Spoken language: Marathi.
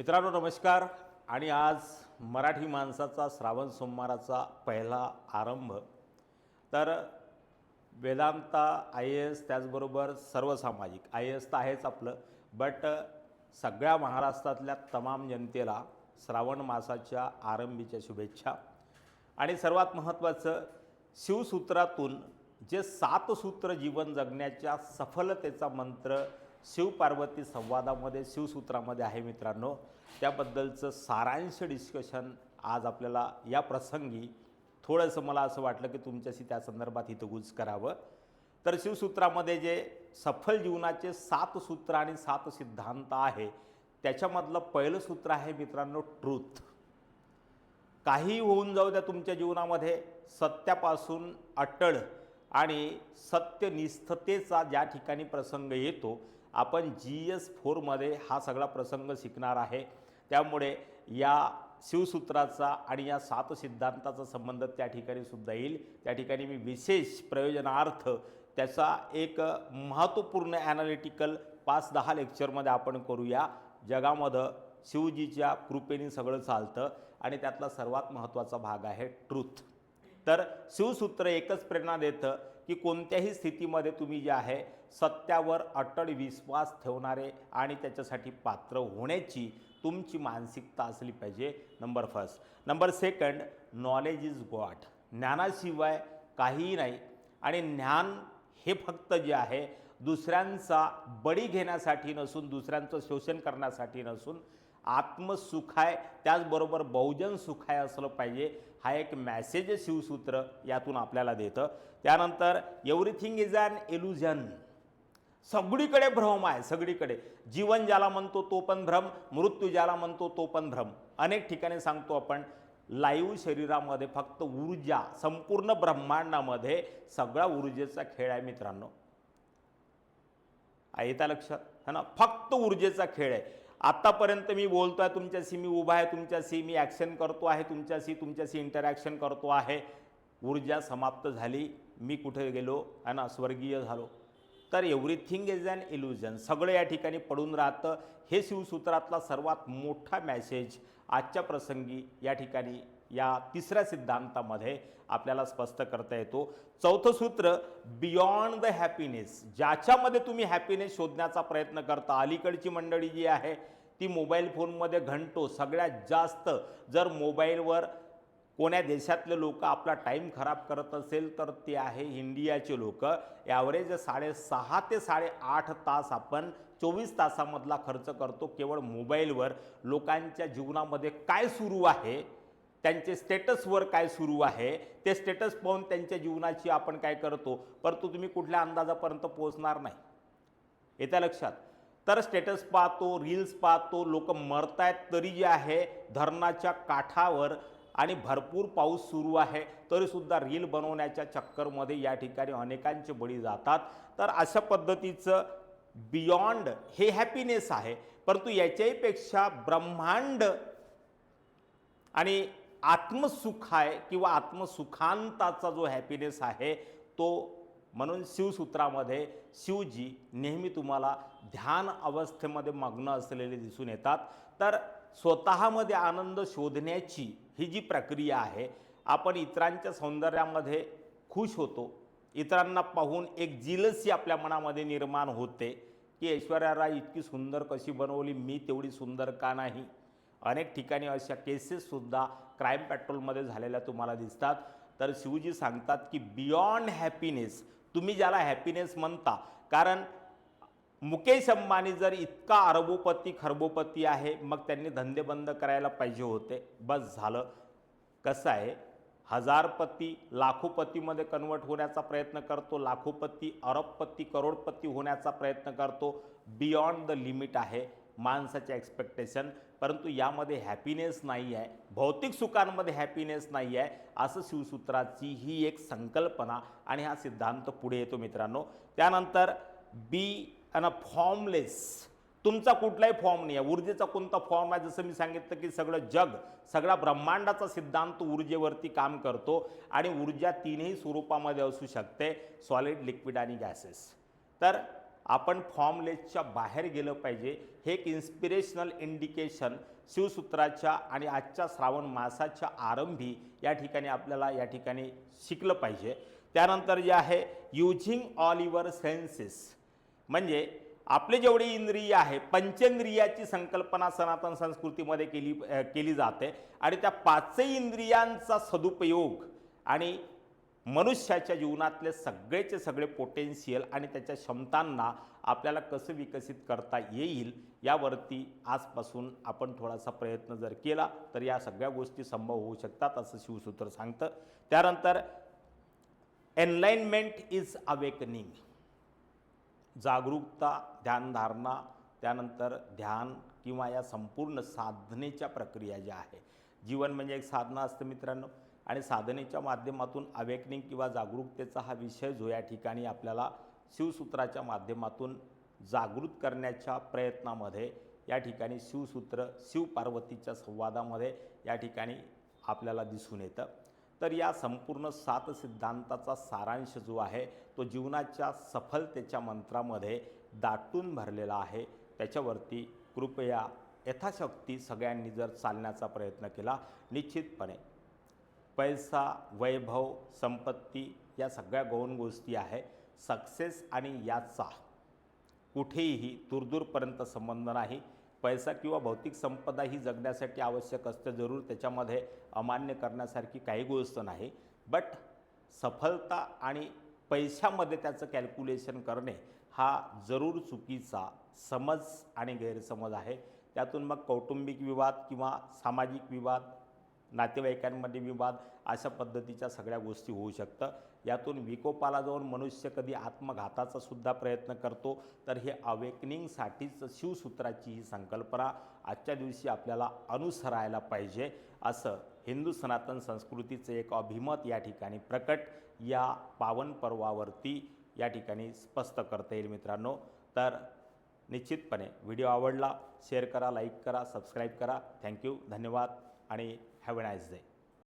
मित्रांनो नमस्कार. आणि आज मराठी माणसाचा श्रावण सोमवाराचा पहिला आरंभ. तर वेदांता आय ए एस त्याचबरोबर सर्वसामाजिक आय ए एस तर आहेच आपलं. बट सगळ्या महाराष्ट्रातल्या तमाम जनतेला श्रावण मासाच्या आरंभीच्या शुभेच्छा. आणि सर्वात महत्त्वाचं शिवसूत्रातून जे सात सूत्र जीवन जगण्याच्या सफलतेचा मंत्र शिवपार्वती संवादामध्ये शिवसूत्रामध्ये आहे मित्रांनो. त्याबद्दलचं सारांश डिस्कशन आज आपल्याला या प्रसंगी थोडंसं मला असं वाटलं की तुमच्याशी त्या संदर्भात हितगुज करावं. तर शिवसूत्रामध्ये जे सफल जीवनाचे सात सूत्र आणि सात सिद्धांत आहे त्याच्यामधलं पहिलं सूत्र आहे मित्रांनो ट्रूथ काही होऊन जाऊ द्या तुमच्या जीवनामध्ये सत्यापासून अटळ आणि सत्यनिष्ठतेचा ज्या ठिकाणी प्रसंग येतो आपण जी एस फोरमध्ये हा सगळा प्रसंग शिकणार आहे. त्यामुळे या शिवसूत्राचा आणि या सात सिद्धांताचा संबंध त्या ठिकाणी सुद्धा येईल. त्या ठिकाणी मी विशेष प्रयोजनार्थ त्याचा एक महत्त्वपूर्ण ॲनालिटिकल पाच दहा लेक्चरमध्ये आपण करूया. जगामध्ये शिवजीच्या कृपेने सगळं चालतं आणि त्यातला सर्वात महत्त्वाचा भाग आहे ट्रूथ तर शिवसूत्र एकच प्रेरणा देतं की कोणत्याही स्थितीमध्ये तुम्ही जे आहे सत्यावर अटळ विश्वास ठेवणारे आणि त्याच्यासाठी पात्र होण्याची तुमची मानसिकता असली पाहिजे. Number first. Number second knowledge is God ज्ञानाशिवाय काहीही नाही. आणि ज्ञान हे फक्त जे आहे दुसऱ्यांचा बळी घेण्यासाठी नसून दुसऱ्यांचं शोषण करण्यासाठी नसून आत्मसुख आहे त्याचबरोबर बहुजन सुख आहे असलं पाहिजे हा एक मॅसेज शिवसूत्र यातून आपल्याला देतं. त्यानंतर एव्हरीथिंग इज अन एल्युजन सगळीकडे भ्रम आहे सगळीकडे. जीवन ज्याला म्हणतो तो पण भ्रम मृत्यू ज्याला म्हणतो तो पण भ्रम. अनेक ठिकाणी सांगतो आपण लाईव्ह शरीरामध्ये फक्त ऊर्जा संपूर्ण ब्रह्मांडामध्ये सगळा ऊर्जेचा खेळ आहे मित्रांनो. येता लक्षात है ना? फक्त ऊर्जेचा खेळ आहे. आत्तापर्यंत मी बोलतो आहे तुमच्याशी मी उभा आहे तुमच्याशी मी ॲक्शन करतो आहे तुमच्याशी तुमच्याशी इंटरॅक्शन करतो आहे. ऊर्जा समाप्त झाली. मी कुठे गेलो? है ना स्वर्गीय झालो. तर एव्हरीथिंग इज अन इल्युजन सगळं या ठिकाणी पडून राहतं. हे शिवसूत्रातला सर्वात मोठा मॅसेज आजच्या प्रसंगी या ठिकाणी या तिसऱ्या सिद्धांतामध्ये आपल्याला स्पष्ट करता येतो. चौथं सूत्र बियॉन्ड द हॅपीनेस ज्याच्यामध्ये तुम्ही हॅपीनेस शोधण्याचा प्रयत्न करता. अलीकडची मंडळी जी आहे ती मोबाईल फोनमध्ये घंटो सगळ्यात जास्त जर मोबाईलवर कोण्या देशातले लोक आपला टाईम खराब करत असेल तर ते आहे इंडियाचे लोक. ॲव्हरेज साडेसहा ते साडेआठ तास आपण चोवीस तासामधला खर्च करतो. केवळ मोबाईलवर लोकांच्या जीवनामध्ये काय सुरू आहे? त्यांचे स्टेटसवर काय सुरू आहे ते स्टेटस पाहून त्यांच्या जीवनाची आपण काय करतो परंतु तुम्ही कुठल्या अंदाजापर्यंत पोहोचणार नाही. येत्या लक्षात. तर स्टेटस पाहतो रील्स पाहतो लोक मरतायत तरी जे आहे धरणाच्या काठावर आणि भरपूर पाऊस सुरू आहे तरीसुद्धा रील बनवण्याच्या चक्करमध्ये या ठिकाणी अनेकांचे बळी जातात. तर अशा पद्धतीचं बियॉन्ड हे हॅपीनेस आहे परंतु याच्याहीपेक्षा ब्रह्मांड आणि आत्मसुख आहे किंवा आत्मसुखांताचा जो हॅपीनेस आहे तो म्हणून शिवसूत्रामध्ये शिवजी नेहमी तुम्हाला ध्यान अवस्थेमध्ये मग्न असलेले दिसून येतात. तर स्वतःमध्ये आनंद शोधण्याची ही जी प्रक्रिया आहे आपण इतरांच्या सौंदर्यामध्ये खुश होतो. इतरांना पाहून एक जिलसी आपल्या मनामध्ये निर्माण होते की ऐश्वर्या राय इतकी सुंदर कशी बनवली मी तेवढी सुंदर का नाही? अनेक ठिकाणी अशा केसेससुद्धा क्राईम पेट्रोलमध्ये झालेल्या तुम्हाला दिसतात. तर शिवजी सांगतात की बियॉन्ड हॅपीनेस तुम्ही ज्याला हॅपीनेस म्हणता कारण मुकेश अंबानी जर इतका अरबोपती खरबोपती आहे मग त्यांनी धंदे बंद करायला पाहिजे होते. बस झालं. कसं आहे? हजारपती लाखोपतीमध्ये कन्वर्ट होण्याचा प्रयत्न करतो लाखोपती अरबपती करोडपती होण्याचा प्रयत्न करतो. बियॉन्ड द लिमिट आहे माणसाचे एक्सपेक्टेशन परंतु यामध्ये हॅपीनेस नाही आहे भौतिक सुखांमध्ये हॅपीनेस नाही आहे असं शिवसूत्राची ही एक संकल्पना आणि हा सिद्धांत पुढे येतो मित्रांनो. त्यानंतर बी अन अ फॉर्मलेस तुमचा कुठलाही फॉर्म नाही आहे. ऊर्जेचा कोणता फॉर्म आहे जसं मी सांगितलं की सगळं जग सगळा ब्रह्मांडाचा सिद्धांत ऊर्जेवरती काम करतो आणि ऊर्जा तीनही स्वरूपामध्ये असू शकते. सॉलिड लिक्विड आणि गॅसेस तर आपण फॉर्मलेसच्या बाहेर गेलं पाहिजे. हे एक इन्स्पिरेशनल इंडिकेशन शिवसूत्राच्या आणि आजच्या श्रावण मासाच्या आरंभी या ठिकाणी आपल्याला या ठिकाणी शिकलं पाहिजे. त्यानंतर जे आहे युझिंग ऑल युअर सेन्सेस म्हणजे आपले जेवढे इंद्रिय आहे पंचेंद्रियाची संकल्पना सनातन संस्कृतीमध्ये केली केली जाते. आणि त्या पाचही इंद्रियांचा सदुपयोग आणि मनुष्याच्या जीवनातले सगळेचे सगळे पोटेन्शियल आणि त्याच्या क्षमतांना आपल्याला कसं विकसित करता येईल यावरती आजपासून आपण थोडासा प्रयत्न जर केला तर या सगळ्या गोष्टी संभव होऊ शकतात असं शिवसूत्र सांगतं. त्यानंतर एनलाइनमेंट इज अवेकनिंग जागरूकता ध्यानधारणा त्यानंतर ध्यान किंवा या संपूर्ण साधनेच्या प्रक्रिया ज्या आहे. जीवन म्हणजे एक साधना असतं मित्रांनो. आणि साधनेच्या माध्यमातून अवेकनिंग किंवा जागरूकतेचा हा विषय जो या ठिकाणी आपल्याला शिवसूत्राच्या माध्यमातून जागृत करण्याच्या प्रयत्नामध्ये या ठिकाणी शिवसूत्र शिवपार्वतीच्या संवादामध्ये या ठिकाणी आपल्याला दिसून येतं. तर या संपूर्ण सात सिद्धांताचा सारांश जो आहे तो जीवनाच्या सफलतेच्या मंत्रामध्ये दाटून भरलेला आहे. त्याच्यावरती कृपया यथाशक्ती सगळ्यांनी जर चालण्याचा प्रयत्न केला निश्चितपणे पैसा वैभव संपत्ती या सगळ्या गौण गोष्टी आहे. सक्सेस आणि याचा कुठेही दूरदूरपर्यंत संबंध नाही. पैसा किंवा भौतिक संपदा ही जगण्यासाठी आवश्यक असते. जरूर त्याच्यामध्ये अमान्य करण्यासारखी काही गोष्ट नाही. बट सफलता आणि पैशामध्ये त्याचं कॅल्क्युलेशन करणे हा जरूर चुकीचा समज आणि गैरसमज आहे. त्यातून मग कौटुंबिक विवाद किंवा सामाजिक विवाद नातेवाईकांमध्ये विवाद अशा पद्धतीच्या सगळ्या गोष्टी होऊ शकतं. यातून विकोपाला जाऊन मनुष्य कधी आत्मघाताचा सुद्धा प्रयत्न करतो. तर हे अवेकनिंगसाठीच शिवसूत्राची ही संकल्पना आजच्या दिवशी आपल्याला अनुसरायला पाहिजे. असं हिंदू सनातन संस्कृतीचं एक अभिमत या ठिकाणी प्रकट या पावन पर्वावरती या ठिकाणी स्पष्ट करता येईल मित्रांनो. तर निश्चितपणे व्हिडिओ आवडला शेअर करा लाईक करा सबस्क्राईब करा. थँक्यू धन्यवाद आणि Have a nice day.